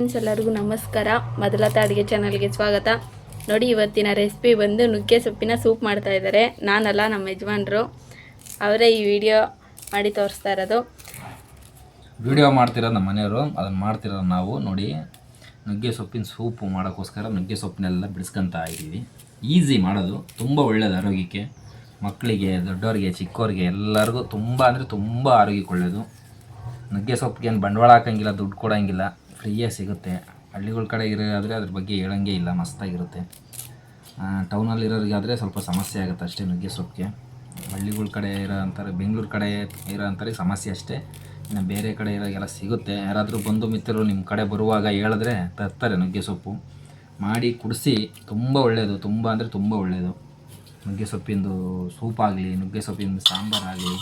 Friends ಎಲ್ಲರಿಗೂ ನಮಸ್ಕಾರ. ಮೊದಲತ ಅಡುಗೆ ಚಾನಲ್ಗೆ ಸ್ವಾಗತ. ನೋಡಿ, ಇವತ್ತಿನ ರೆಸಿಪಿ ಬಂದು ನುಗ್ಗೆ ಸೊಪ್ಪಿನ ಸೂಪ್ ಮಾಡ್ತಾ ಇದ್ದಾರೆ. ನಾನಲ್ಲ, ನಮ್ಮ ಯಜಮಾನರು. ಅವರೇ ಈ ವಿಡಿಯೋ ಮಾಡಿ ತೋರಿಸ್ತಾ ಇರೋದು. ವಿಡಿಯೋ ಮಾಡ್ತಿರೋದು ನಮ್ಮ ಮನೆಯವರು. ಅದನ್ನು ಮಾಡ್ತಿರೋದು ನಾವು. ನೋಡಿ, ನುಗ್ಗೆ ಸೊಪ್ಪಿನ ಸೂಪ್ ಮಾಡೋಕ್ಕೋಸ್ಕರ ನುಗ್ಗೆ ಸೊಪ್ಪನ್ನೆಲ್ಲ ಬಿಡಿಸ್ಕೊಂತ ಇದ್ದೀವಿ. ಈಸಿ ಮಾಡೋದು. ತುಂಬ ಒಳ್ಳೆಯದು ಆರೋಗ್ಯಕ್ಕೆ. ಮಕ್ಕಳಿಗೆ ದೊಡ್ಡವರಿಗೆ ಚಿಕ್ಕವರಿಗೆ ಎಲ್ಲರಿಗೂ ತುಂಬ ಅಂದರೆ ತುಂಬ ಆರೋಗ್ಯಕ್ಕೆ ಒಳ್ಳೆಯದು ನುಗ್ಗೆ ಸೊಪ್ಪಿಗೆ ಏನು ಬಂಡವಾಳ ಹಾಕೋಂಗಿಲ್ಲ, ದುಡ್ಡು ಕೊಡೋಂಗಿಲ್ಲ. ಫ್ರೀಯಾಗಿ ಸಿಗುತ್ತೆ. ಹಳ್ಳಿಗಳ ಕಡೆ ಇರೋದಾದರೆ ಅದ್ರ ಬಗ್ಗೆ ಹೇಳೋಂಗೆ ಇಲ್ಲ, ಮಸ್ತಾಗಿರುತ್ತೆ. ಟೌನಲ್ಲಿರೋರಿಗಾದರೆ ಸ್ವಲ್ಪ ಸಮಸ್ಯೆ ಆಗುತ್ತೆ ಅಷ್ಟೇ ನುಗ್ಗೆ ಸೊಪ್ಪಿಗೆ ಹಳ್ಳಿಗಳ ಕಡೆ ಇರೋ ಬೆಂಗಳೂರು ಕಡೆ ಇರೋ ಸಮಸ್ಯೆ ಅಷ್ಟೇ. ಇನ್ನು ಬೇರೆ ಕಡೆ ಇರೋಗೆಲ್ಲ ಸಿಗುತ್ತೆ. ಯಾರಾದರೂ ಬಂಧು ಮಿತ್ರರು ನಿಮ್ಮ ಕಡೆ ಬರುವಾಗ ಹೇಳಿದ್ರೆ ತರ್ತಾರೆ ನುಗ್ಗೆ ಸೊಪ್ಪು ಮಾಡಿ ಕುಡಿಸಿ, ತುಂಬ ಒಳ್ಳೆಯದು ತುಂಬ ಅಂದರೆ ತುಂಬ ಒಳ್ಳೆಯದು ನುಗ್ಗೆ ಸೊಪ್ಪಿಂದು ಸೂಪ್ ಆಗಲಿ ನುಗ್ಗೆ ಸೊಪ್ಪಿನ ಸಾಂಬಾರಾಗಲಿ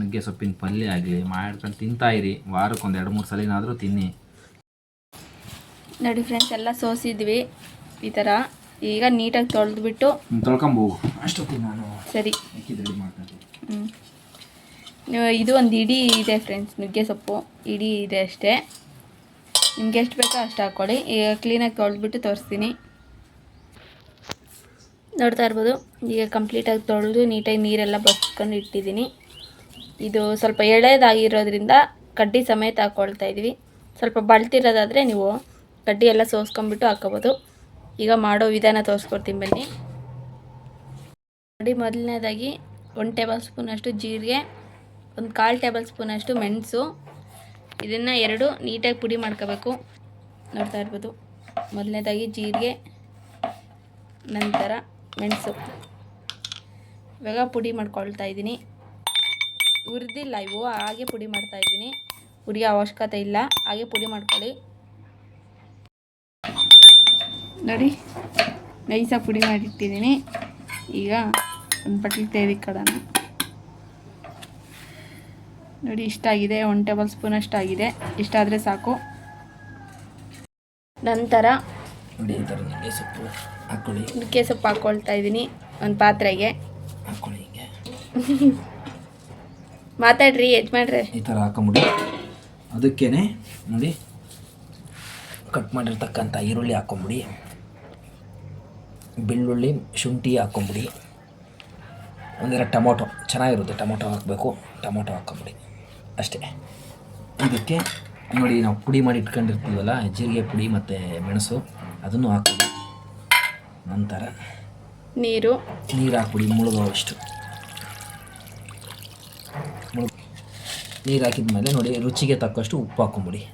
ನುಗ್ಗೆ ಸೊಪ್ಪಿನ ಪಲ್ಯ ಆಗಲಿ, ಮಾಡ್ಕೊಂಡು ತಿಂತಾಯಿರಿ ವಾರಕ್ಕೊಂದು ಎರಡು ಮೂರು ಸಲಿನಾದರೂ ತಿನ್ನಿ. ನೋಡಿ ಫ್ರೆಂಡ್ಸ್ ಎಲ್ಲ ಸೋಸಿದ್ವಿ. ಈ ಥರ ಈಗ ನೀಟಾಗಿ ತೊಳೆದ್ಬಿಟ್ಟು ತೊಳ್ಕೊಂಬೋಗು ಅಷ್ಟೊತ್ತಿಗೆ ನಾನು ಸರಿ. ಹ್ಞೂ ರೆಡಿ ಮಾಡ್ತೀನಿ ಹ್ಮ್. ಇದು ಒಂದು ಇಡೀ ಇದೆ ಫ್ರೆಂಡ್ಸ್ ನುಗ್ಗೆ ಸೊಪ್ಪು. ಇಡೀ ಇದೆ ಅಷ್ಟೇ. ನಿಮ್ಗೆ ಎಷ್ಟು ಬೇಕೋ ಅಷ್ಟು ಹಾಕ್ಕೊಳ್ಳಿ. ಈಗ ಕ್ಲೀನಾಗಿ ತೊಳೆದ್ಬಿಟ್ಟು ತೋರಿಸ್ತೀನಿ. ನೋಡ್ತಾ ಇರ್ಬೋದು. ಈಗ ಕಂಪ್ಲೀಟಾಗಿ ತೊಳೆದು ನೀಟಾಗಿ ನೀರೆಲ್ಲ ಬಸ್ಕೊಂಡು ಇಟ್ಟಿದ್ದೀನಿ. ಇದು ಸ್ವಲ್ಪ ಎಳೆದಾಗಿರೋದ್ರಿಂದ ಕಡ್ಡಿ ಸಮೇತ ಹಾಕ್ಕೊಳ್ತಾ ಇದ್ವಿ. ಸ್ವಲ್ಪ ಬಳ್ತಿರೋದಾದರೆ ನೀವು ಕಡ್ಡಿ ಎಲ್ಲ ಸೋಸ್ಕೊಂಬಿಟ್ಟು ಹಾಕೋಬೋದು. ಈಗ ಮಾಡೋ ವಿಧಾನ ತೋರಿಸ್ಕೊಡ್ತೀನಿ ಬನ್ನಿ. ನೋಡಿ ಮೊದಲನೇದಾಗಿ ಒಂದು ಟೇಬಲ್ ಸ್ಪೂನಷ್ಟು ಜೀರಿಗೆ, ಒಂದು ಕಾಲು ಟೇಬಲ್ ಸ್ಪೂನಷ್ಟು ಮೆಣಸು. ಇದನ್ನು ಎರಡು ನೀಟಾಗಿ ಪುಡಿ ಮಾಡ್ಕೋಬೇಕು. ನೋಡ್ತಾ ಇರ್ಬೋದು. ಮೊದಲನೇದಾಗಿ ಜೀರಿಗೆ, ನಂತರ ಮೆಣಸು. ಇವಾಗ ಪುಡಿ ಮಾಡ್ಕೊಳ್ತಾ ಇದ್ದೀನಿ. ಹುರಿದಿಲ್ಲ ಇವು, ಹಾಗೆ ಪುಡಿ ಮಾಡ್ತಾಯಿದ್ದೀನಿ ಹುರಿಯೋ ಅವಶ್ಯಕತೆ ಇಲ್ಲ. ಹಾಗೆ ಪುಡಿ ಮಾಡ್ಕೊಳ್ಳಿ. ನೋಡಿ. ನೈಸ ಪುಡಿ ಮಾಡಿಟ್ಟಿದ್ದೀನಿ. ಈಗ ಒಂದು ಬಟ್ಲಿ ಕಡನ ನೋಡಿ ಇಷ್ಟಾಗಿದೆ. ಒನ್ ಟೇಬಲ್ ಸ್ಪೂನ್ ಅಷ್ಟಾಗಿದೆ. ಇಷ್ಟಾದರೆ ಸಾಕು. ನಂತರ ನೋಡಿ ಸೊಪ್ಪು ನುಗ್ಗೆ ಸೊಪ್ಪು ಹಾಕ್ಕೊಳ್ತಾ ಇದ್ದೀನಿ ಒಂದು ಪಾತ್ರೆಗೆ. ಹಾಕೊಳ್ಳಿ ಮಾತಾಡ್ರಿ ಯಜಮಾನ್ರೆ. ಈ ಥರ ಹಾಕೊಂಬಿಡಿ. ಅದಕ್ಕೇನೆ ನೋಡಿ ಕಟ್ ಮಾಡಿರ್ತಕ್ಕಂಥ ಈರುಳ್ಳಿ ಹಾಕ್ಕೊಂಬಿಡಿ ಬೆಳ್ಳುಳ್ಳಿ ಶುಂಠಿ ಹಾಕ್ಕೊಂಬಿಡಿ. ಒಂದೆರಡು ಟೊಮೊಟೊ. ಚೆನ್ನಾಗಿರುತ್ತೆ ಟೊಮೊಟೊ ಹಾಕಬೇಕು. ಟೊಮೊಟೊ ಹಾಕ್ಕೊಂಬಿಡಿ. ಅಷ್ಟೇ. ಇದಕ್ಕೆ ನೋಡಿ ನಾವು ಪುಡಿ ಮಾಡಿ ಇಟ್ಕೊಂಡಿರ್ತೀವಲ್ಲ ಜೀರಿಗೆ ಪುಡಿ ಮತ್ತು ಮೆಣಸು ಅದನ್ನು ಹಾಕ್ಬಿಡಿ ನಂತರ ನೀರು. ನೀರು ಹಾಕ್ಬಿಡಿ ಮುಳುಗೋವಷ್ಟು. ಮುಳುಗ ನೀರು ಹಾಕಿದ ಮೇಲೆ ನೋಡಿ ರುಚಿಗೆ ತಕ್ಕಷ್ಟು ಉಪ್ಪು ಹಾಕೊಂಬಿಡಿ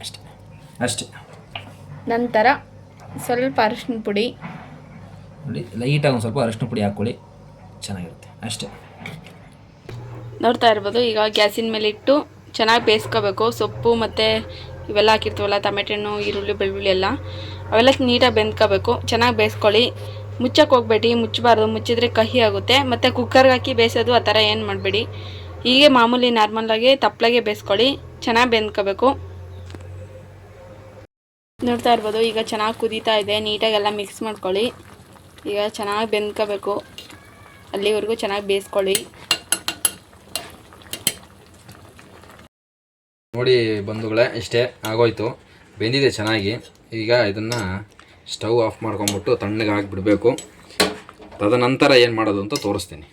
ಅಷ್ಟೇ. ಅಷ್ಟೇ. ನಂತರ ಸ್ವಲ್ಪ ಅರಿಶಿನ ಪುಡಿ. ನೋಡಿ ಲೈಟಾಗಿ ಒಂದು ಸ್ವಲ್ಪ ಅರಿಶಿನ ಪುಡಿ ಹಾಕ್ಕೊಳ್ಳಿ. ಚೆನ್ನಾಗಿರುತ್ತೆ ಅಷ್ಟೇ. ನೋಡ್ತಾ ಇರ್ಬೋದು ಈಗ ಗ್ಯಾಸಿನ ಮೇಲೆ ಇಟ್ಟು ಚೆನ್ನಾಗಿ ಬೇಯಿಸ್ಕೋಬೇಕು. ಸೊಪ್ಪು ಮತ್ತು ಇವೆಲ್ಲ ಹಾಕಿರ್ತೀವಲ್ಲ ಟಮೆಟೆ ಹಣ್ಣು ಈರುಳ್ಳಿ ಬೆಳ್ಳುಳ್ಳಿ ಎಲ್ಲ ಅವೆಲ್ಲ ನೀಟಾಗಿ ಬೆಂದ್ಕೋಬೇಕು. ಚೆನ್ನಾಗಿ ಬೇಯಿಸ್ಕೊಳ್ಳಿ. ಮುಚ್ಚಕ್ಕೆ ಹೋಗ್ಬೇಡಿ ಮುಚ್ಚಬಾರ್ದು. ಮುಚ್ಚಿದ್ರೆ ಕಹಿ ಆಗುತ್ತೆ. ಮತ್ತು ಕುಕ್ಕರ್ಗೆ ಹಾಕಿ ಬೇಯಿಸೋದು ಆ ಥರ ಏನು ಮಾಡಬೇಡಿ. ಹೀಗೆ ಮಾಮೂಲಿ ನಾರ್ಮಲಾಗಿ ತಪ್ಪಲಾಗೆ ಬೇಯಿಸ್ಕೊಳ್ಳಿ. ಚೆನ್ನಾಗಿ ಬೆಂದ್ಕೋಬೇಕು. ನೋಡ್ತಾ ಇರ್ಬೋದು, ಈಗ ಚೆನ್ನಾಗಿ ಕುದೀತಾ ಇದೆ, ನೀಟಾಗೆಲ್ಲ ಮಿಕ್ಸ್ ಮಾಡ್ಕೊಳ್ಳಿ. ಈಗ ಚೆನ್ನಾಗಿ ಬೆಂದ್ಕೋಬೇಕು. ಅಲ್ಲಿವರೆಗೂ ಚೆನ್ನಾಗಿ ಬೇಯಿಸ್ಕೊಳ್ಳಿ. ನೋಡಿ ಬಂಧುಗಳೇ, ಇಷ್ಟೇ ಆಗೋಯ್ತು. ಬೆಂದಿದೆ ಚೆನ್ನಾಗಿ. ಈಗ ಇದನ್ನು ಸ್ಟವ್ ಆಫ್ ಮಾಡ್ಕೊಂಬಿಟ್ಟು ತಣ್ಣಗೆ ಹಾಕಿಬಿಡಬೇಕು ತದನಂತರ ಏನು ಮಾಡೋದು ಅಂತ ತೋರಿಸ್ತೀನಿ.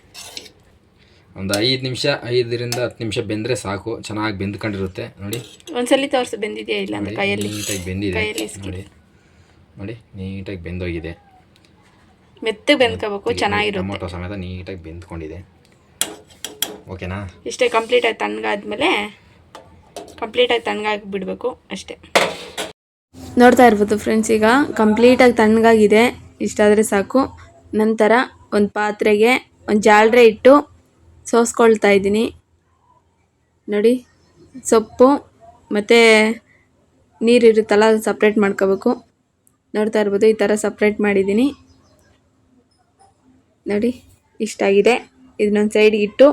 ಒಂದು ಐದು ನಿಮಿಷ ಐದರಿಂದ ಹತ್ತು ನಿಮಿಷ ಬೆಂದರೆ ಸಾಕು. ಚೆನ್ನಾಗಿ ಬೆಂದ್ಕೊಂಡಿರುತ್ತೆ. ನೋಡಿ. ಒಂದ್ಸಲಿ ತೋರಿಸು ಬೆಂದಿದೆಯಾ ಇಲ್ಲ ನೋಡಿ, ಕೈಯಲ್ಲಿ? ನೀಟಾಗಿ ಬೆಂದಿದೆ. ಕೈಯಲ್ಲಿ ಇಸ್ಕಿ. ನೋಡಿ. ನೋಡಿ ನೀಟಾಗಿ ಬೆಂದೋಗಿದೆ. ಮೆತ್ತಗೆ ಬೆಂದ್ಕೋಬೇಕು ಚೆನ್ನಾಗಿರುತ್ತೆ. ಟೊಮೊಟೊ ಸಮೇತ ನೀಟಾಗಿ ಬೆಂದ್ಕೊಂಡಿದೆ. ಓಕೆನಾ? ಇಷ್ಟೇ ಕಂಪ್ಲೀಟಾಗಿ ತಣ್ಣಗಾದ್ಮೇಲೆ ಕಂಪ್ಲೀಟಾಗಿ ತಣ್ಣಗಾಗಿ ಬಿಡಬೇಕು ಅಷ್ಟೇ. ನೋಡ್ತಾ ಇರ್ಬೋದು ಫ್ರೆಂಡ್ಸ್ ಈಗ ಕಂಪ್ಲೀಟಾಗಿ ತಣ್ಣಗಾಗಿದೆ. ಇಷ್ಟಾದರೆ ಸಾಕು. ನಂತರ ಒಂದು ಪಾತ್ರೆಗೆ ಒಂದು ಜಾಲ್ರೆ ಇಟ್ಟು ಸೋಸ್ಕೊಳ್ತಾ ಇದ್ದೀನಿ. ನೋಡಿ, ಸೊಪ್ಪು ಮತ್ತು ನೀರಿರುತ್ತಲ್ಲ ಅದು ಸಪ್ರೇಟ್ ಮಾಡ್ಕೋಬೇಕು. ನೋಡ್ತಾ ಇರ್ಬೋದು, ಈ ಥರ ಸಪ್ರೇಟ್ ಮಾಡಿದ್ದೀನಿ. ನೋಡಿ ಇಷ್ಟಾಗಿದೆ ಇದನ್ನೊಂದು ಸೈಡ್ಗೆ ಇಟ್ಟು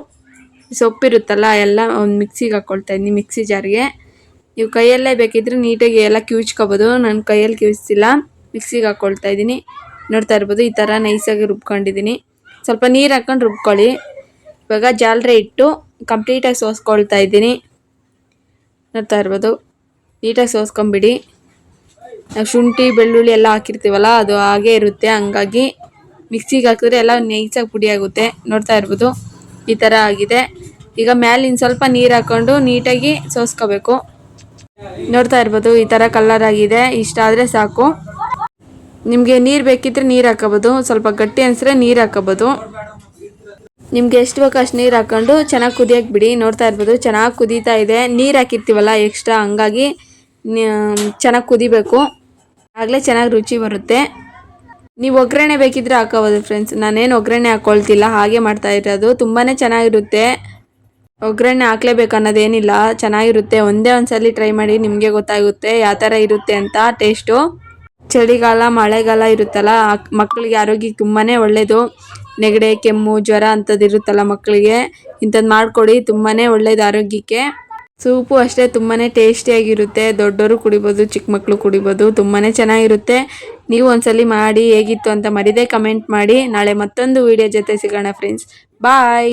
ಸೊಪ್ಪಿರುತ್ತಲ್ಲ ಎಲ್ಲ ಒಂದು ಮಿಕ್ಸಿಗೆ ಹಾಕ್ಕೊಳ್ತಾ ಇದ್ದೀನಿ ಮಿಕ್ಸಿ ಜಾರಿಗೆ ನೀವು ಕೈಯಲ್ಲೇ ಬೇಕಿದ್ರೆ ನೀಟಾಗಿ ಎಲ್ಲ ಕಿವಿಚ್ಕೋಬೋದು. ನಾನು ಕೈಯಲ್ಲಿ ಕಿವಿಸ್ತಿಲ್ಲ ಮಿಕ್ಸಿಗೆ ಹಾಕ್ಕೊಳ್ತಾ ಇದ್ದೀನಿ. ನೋಡ್ತಾ ಇರ್ಬೋದು, ಈ ಥರ ನೈಸಾಗಿ ರುಬ್ಕೊಂಡಿದ್ದೀನಿ. ಸ್ವಲ್ಪ ನೀರು ಹಾಕ್ಕೊಂಡು ರುಬ್ಕೊಳ್ಳಿ. ಇವಾಗ ಜಾಲರೆ ಇಟ್ಟು ಕಂಪ್ಲೀಟಾಗಿ ಸೋಸ್ಕೊಳ್ತಾ ಇದ್ದೀನಿ. ನೋಡ್ತಾ ಇರ್ಬೋದು. ನೀಟಾಗಿ ಸೋಸ್ಕೊಂಬಿಡಿ. ನಾವು ಶುಂಠಿ, ಬೆಳ್ಳುಳ್ಳಿ ಎಲ್ಲ ಹಾಕಿರ್ತೀವಲ್ಲ, ಅದು ಹಾಗೇ ಇರುತ್ತೆ. ಹಂಗಾಗಿ ಮಿಕ್ಸಿಗೆ ಹಾಕಿದ್ರೆ ಎಲ್ಲ ನೈಸಾಗಿ ಪುಡಿ ಆಗುತ್ತೆ. ನೋಡ್ತಾ ಇರ್ಬೋದು. ಈ ಥರ ಆಗಿದೆ. ಈಗ ಮ್ಯಾಲಿನ ಸ್ವಲ್ಪ ನೀರು ಹಾಕ್ಕೊಂಡು ನೀಟಾಗಿ ಸೋಸ್ಕೋಬೇಕು. ನೋಡ್ತಾ ಇರ್ಬೋದು, ಈ ಥರ ಕಲರ್ ಆಗಿದೆ. ಇಷ್ಟ ಆದರೆ ಸಾಕು. ನಿಮಗೆ ನೀರು ಬೇಕಿದ್ರೆ ನೀರು ಹಾಕೋಬೋದು ಸ್ವಲ್ಪ ಗಟ್ಟಿ ಅನಿಸಿದ್ರೆ ನೀರು ಹಾಕೋಬೋದು ನಿಮ್ಗೆ ಎಷ್ಟು ಬೇಕೋ ಅಷ್ಟು ನೀರು ಹಾಕೊಂಡು ಚೆನ್ನಾಗಿ ಕುದಿಯೋಕೆ ಬಿಡಿ. ನೋಡ್ತಾ ಇರ್ಬೋದು, ಚೆನ್ನಾಗಿ ಕುದೀತಾ ಇದೆ. ನೀರು ಹಾಕಿರ್ತೀವಲ್ಲ ಎಕ್ಸ್ಟ್ರಾ ಹಂಗಾಗಿ ಚೆನ್ನಾಗಿ ಕುದಿಬೇಕು. ಆಗಲೇ ಚೆನ್ನಾಗಿ ರುಚಿ ಬರುತ್ತೆ. ನೀವು ಒಗ್ಗರಣೆ ಬೇಕಿದ್ರೆ ಹಾಕೋಬೋದು ಫ್ರೆಂಡ್ಸ್ ನಾನೇನು ಒಗ್ಗರಣೆ ಹಾಕ್ಕೊಳ್ತಿಲ್ಲ ಹಾಗೆ ಮಾಡ್ತಾ ಇರೋದು. ತುಂಬಾ ಚೆನ್ನಾಗಿರುತ್ತೆ. ಒಗ್ಗರಣೆ ಹಾಕ್ಲೇಬೇಕು ಅನ್ನೋದೇನಿಲ್ಲ. ಚೆನ್ನಾಗಿರುತ್ತೆ. ಒಂದೇ ಒಂದ್ಸಲಿ ಟ್ರೈ ಮಾಡಿ ನಿಮಗೆ ಗೊತ್ತಾಗುತ್ತೆ ಯಾವ ಥರ ಇರುತ್ತೆ ಅಂತ ಟೇಸ್ಟು ಚಳಿಗಾಲ, ಮಳೆಗಾಲ ಇರುತ್ತಲ್ಲ ಮಕ್ಕಳಿಗೆ ಆರೋಗ್ಯಕ್ಕೆ ತುಂಬಾ ಒಳ್ಳೆಯದು ನೆಗಡೆ, ಕೆಮ್ಮು, ಜ್ವರ ಅಂಥದ್ದು ಇರುತ್ತಲ್ಲ ಮಕ್ಕಳಿಗೆ. ಇಂಥದ್ದು ಮಾಡಿಕೊಡಿ ತುಂಬಾ ಒಳ್ಳೇದು ಆರೋಗ್ಯಕ್ಕೆ. ಸೂಪು ಅಷ್ಟೇ ತುಂಬಾ ಟೇಸ್ಟಿಯಾಗಿರುತ್ತೆ. ದೊಡ್ಡವರು ಕುಡಿಬೋದು, ಚಿಕ್ಕ ಮಕ್ಕಳು ಕುಡಿಬೋದು ತುಂಬಾ ಚೆನ್ನಾಗಿರುತ್ತೆ. ನೀವು ಒಂದ್ಸಲಿ ಮಾಡಿ ಹೇಗಿತ್ತು ಅಂತ ಮರಿದೇ ಕಮೆಂಟ್ ಮಾಡಿ. ನಾಳೆ ಮತ್ತೊಂದು ವಿಡಿಯೋ ಜೊತೆ ಸಿಗೋಣ ಫ್ರೆಂಡ್ಸ್ ಬಾಯ್